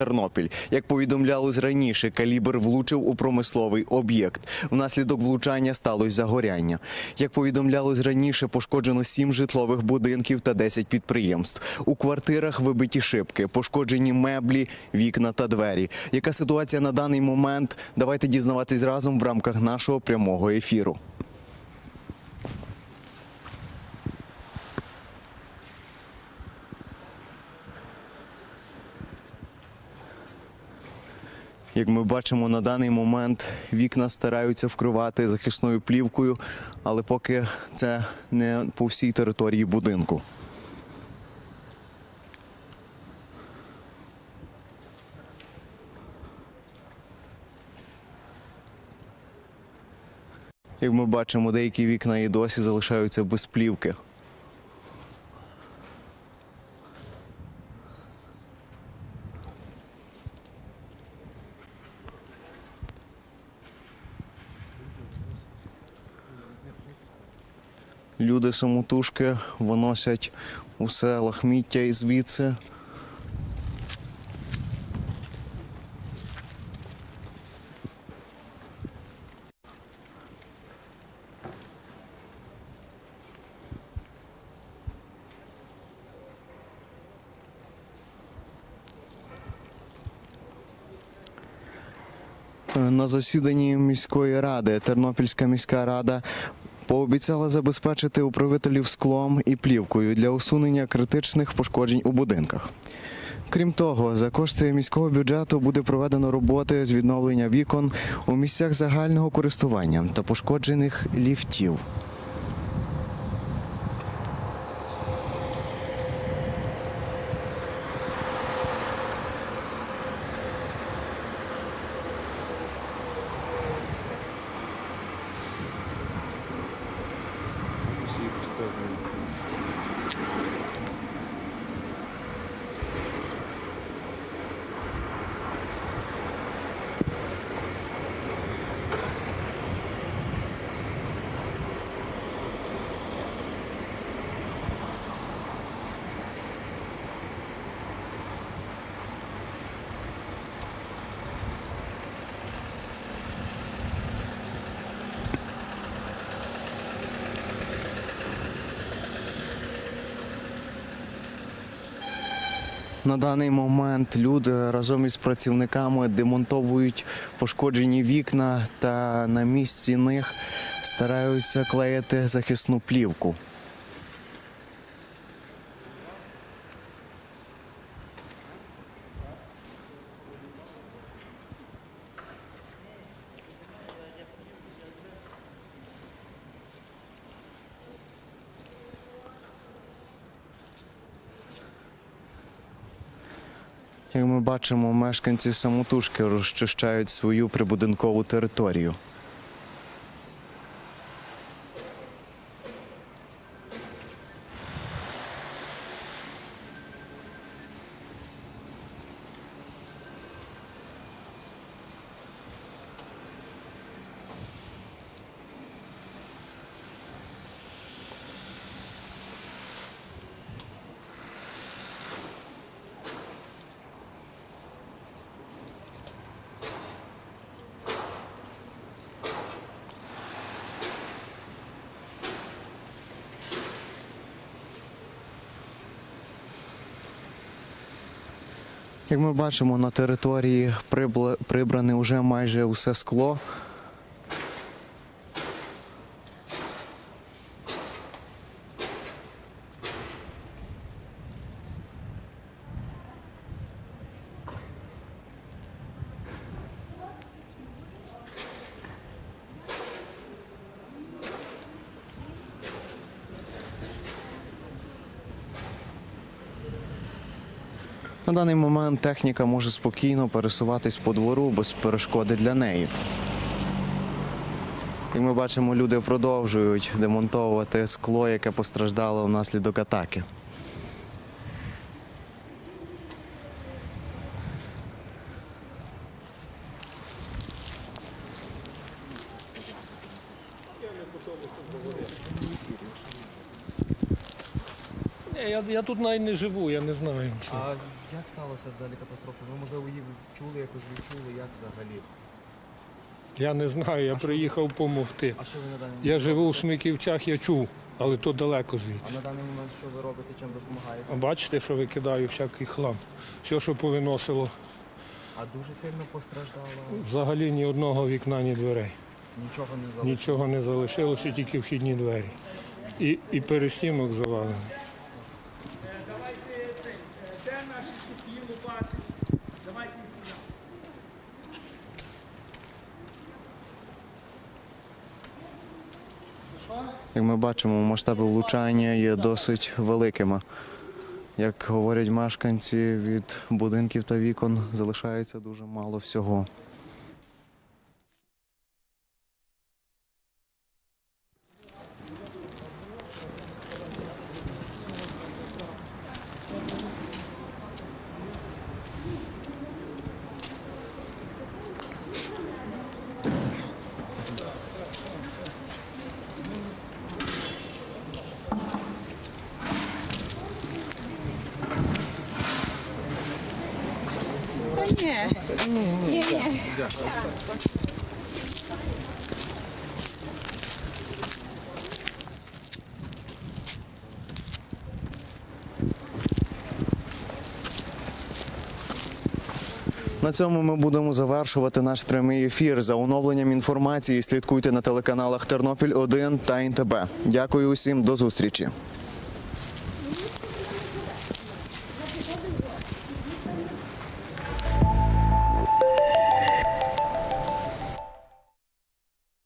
Тернопіль. Як повідомлялось раніше, калібр влучив у промисловий об'єкт. Внаслідок влучання сталося загоряння. Як повідомлялось раніше, пошкоджено сім житлових будинків та 10 підприємств. У квартирах вибиті шибки, пошкоджені меблі, вікна та двері. Яка ситуація на даний момент? Давайте дізнаватись разом в рамках нашого прямого ефіру. Як ми бачимо на даний момент, вікна стараються вкривати захисною плівкою, але поки це не по всій території будинку. Як ми бачимо, деякі вікна і досі залишаються без плівки. Люди самотужки виносять усе лахміття і звідси. На засіданні міської ради Тернопільська міська рада пообіцяла забезпечити управителів склом і плівкою для усунення критичних пошкоджень у будинках. Крім того, за кошти міського бюджету буде проведено роботи з відновлення вікон у місцях загального користування та пошкоджених ліфтів. На даний момент люди разом із працівниками демонтовують пошкоджені вікна та на місці них стараються клеїти захисну плівку. Як ми бачимо, мешканці самотужки розчищають свою прибудинкову територію. Як ми бачимо, на території прибране вже майже усе скло. На даний момент техніка може спокійно пересуватись по двору без перешкоди для неї. Як ми бачимо, люди продовжують демонтовувати скло, яке постраждало внаслідок атаки. Я, я тут навіть не живу, я не знаю. Що. А Як сталося взагалі катастрофа? Ви можливо її чули, якось відчули, як взагалі? Я не знаю, я приїхав допомогти. А що ви на даний момент? Я живу у Смиківцях, я чув, але то далеко А звідси. на даний момент що ви робите, чим допомагаєте? Бачите, що викидаю всякий хлам. Все, що повиносило. А дуже сильно постраждало? Взагалі ні одного вікна, ні дверей. Нічого не залишилось? Нічого не залишилося, тільки вхідні двері. І, і перестінок завалений. Як ми бачимо, масштаби влучання є досить великими. Як говорять мешканці, від будинків та вікон залишається дуже мало всього. Та На цьому ми будемо завершувати наш прямий ефір. За оновленням інформації слідкуйте на телеканалах Тернопіль 1 та ІНТБ. Дякую усім, до зустрічі.